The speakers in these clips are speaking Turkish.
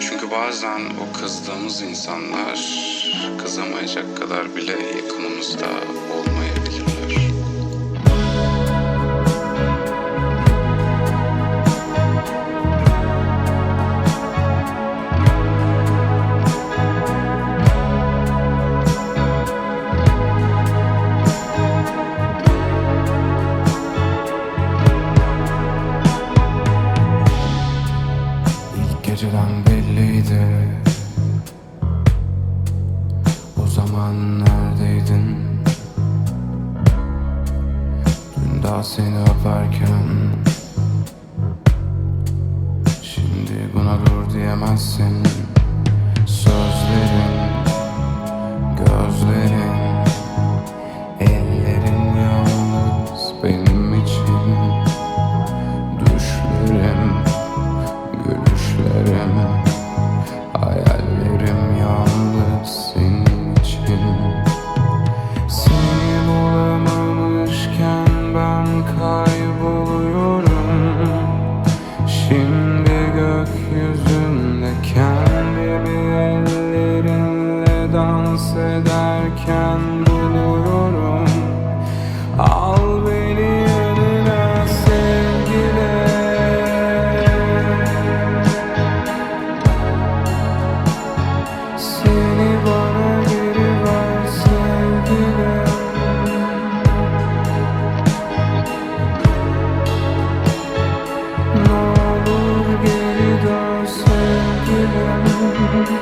Çünkü bazen o kızdığımız insanlar kızamayacak kadar bile yakınımızda olmayabilirler. Zaman neredeydin Dün daha seni öperken Şimdi buna dur diyemezsin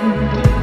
you.